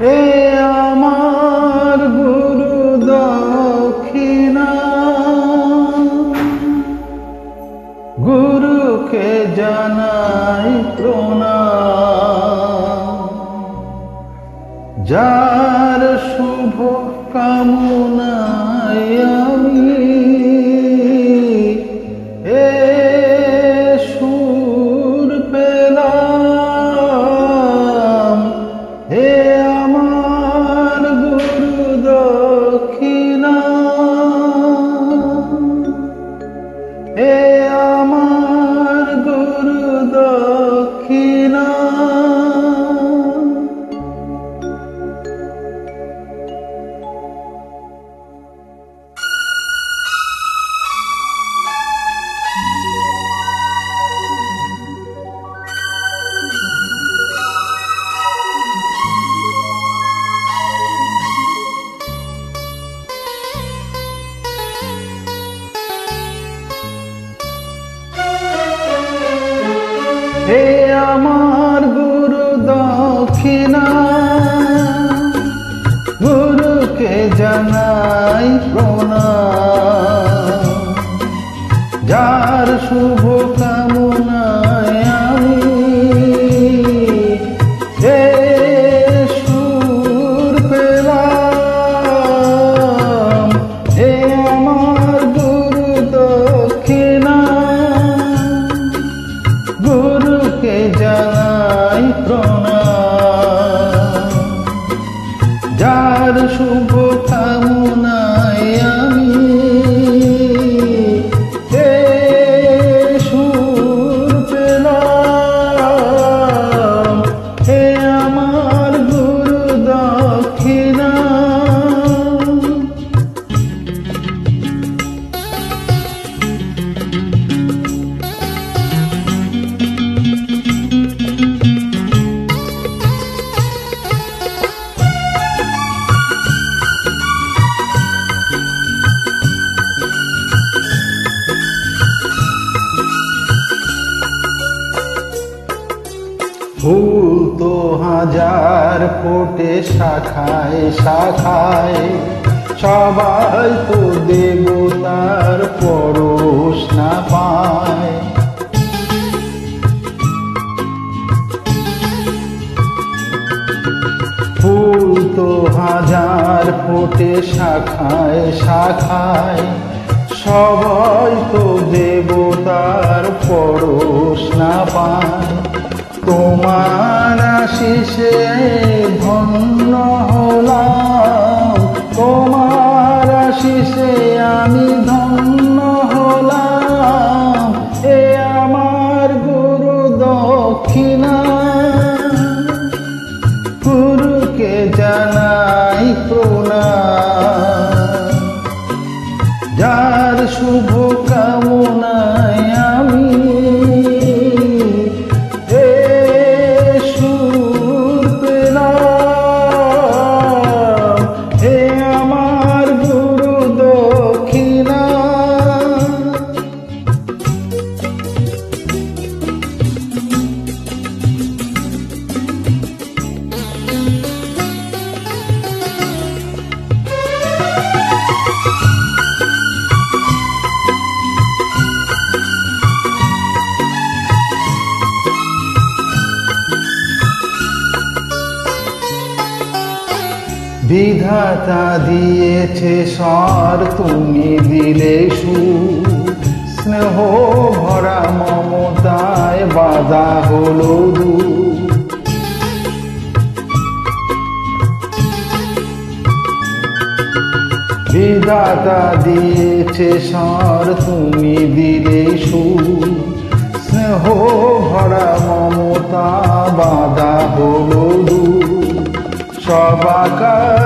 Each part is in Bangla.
এ আমার গুরু দক্ষিণা। গুরুকে জানাই প্রণাম। যার শুভ কামনা হে আমার গুরু দক্ষিণা গুরুকে জানাই প্রণাম। যার শুভ শুভ কামনায় ফুল তো হাজার ফোটে শাখায় শাখায়। সবাই তো দেবতার পরশ না পায়। ফুল তো হাজার ফোটে শাখায় শাখায়। সবাই তো দেবতার পরশ না পায়। তোমার আশিসে ধন্য হলাম। তোমার আশিসে আমি ধন্য হলাম। এ আমার গুরু দক্ষিণা। গুরুকে জানাই প্রণাম। বিধাতা দিয়েছে সর তুমি দিলে সুর। স্নেহ ভরা মমতায় বাধা হলো বিধাতা দিয়েছে সর তুমি দিলে সুর। স্নেহ ভরা মমতা বাধা হলো দূর। সবাকার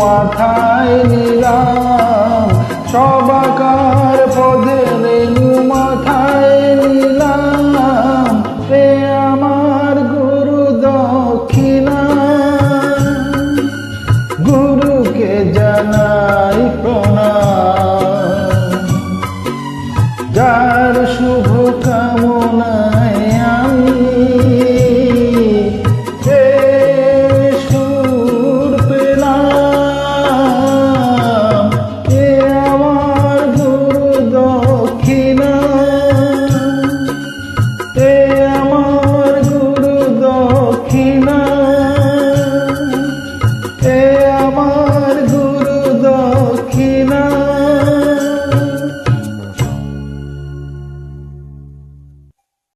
মাথায় নিলাম সবাকার পদরে